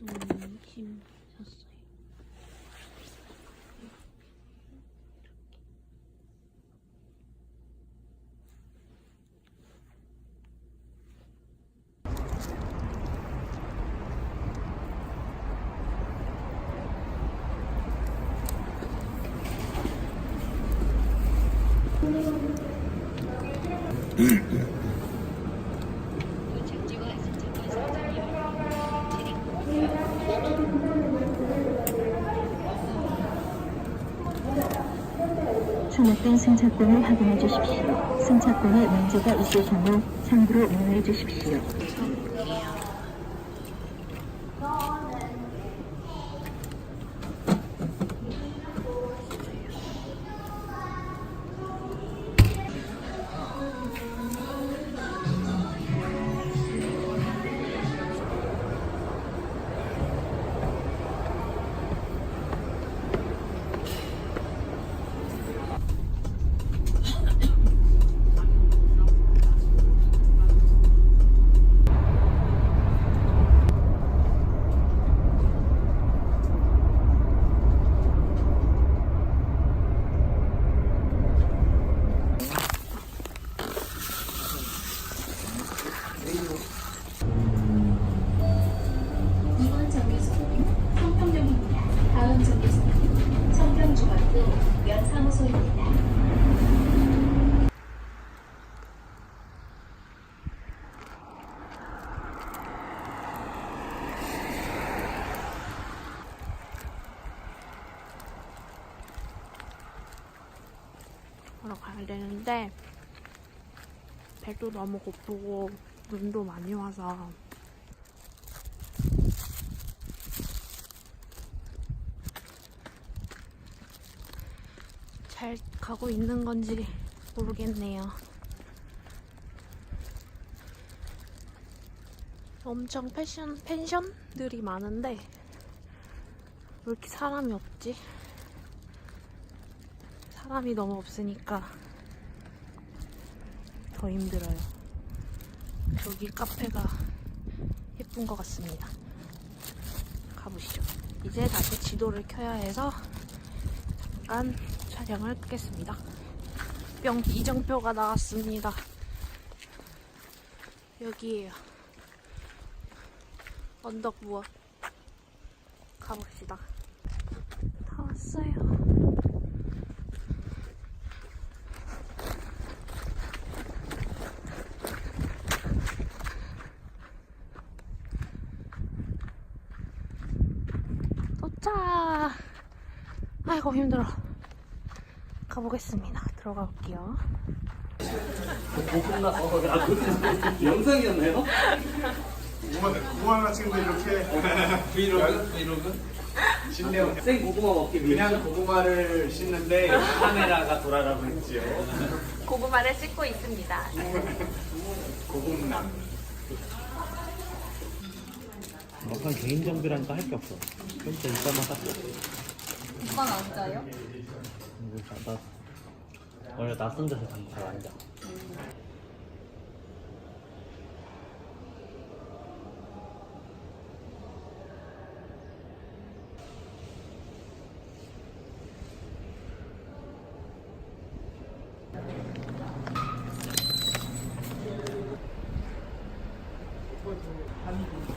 심 샀어요. 선택된 승차권을 확인해 주십시오. 승차권에 문제가 있을 경우 참고로 문의해 주십시오. 이번 정류소는 청평역입니다. 다음 정류소는 청평중학교 면사무소입니다. 가야 되는데 배도 너무 고프고 눈도 많이 와서 잘 가고 있는 건지 모르겠네요. 엄청 패션, 펜션들이 많은데 왜 이렇게 사람이 없지? 사람이 너무 없으니까 더 힘들어요. 여기 카페가 예쁜 것 같습니다. 가보시죠. 이제 다시 지도를 켜야 해서 잠깐 촬영을 끄겠습니다. 뿅 이정표가 나왔습니다. 여기에요. 언덕 무엇 가봅시다. 다 왔어요. 도착! 아이고 힘들어. 가보겠습니다. 들어가 볼게요. 영상이었나요? 고구마 하나 찍는데 이렇게 브이로그? 브이로그? 신내용 생 고구마 먹기 위해 그냥 고구마를 씻는데 카메라가 돌아가고 있지요. 고구마를 씻고 있습니다. 고급남 막상 개인 정비라니까 할 게 없어. 좀더 이따만 닦고. 오빠는 안 자요? 나, 나 원래 낯선 데서 잘안 자. 아니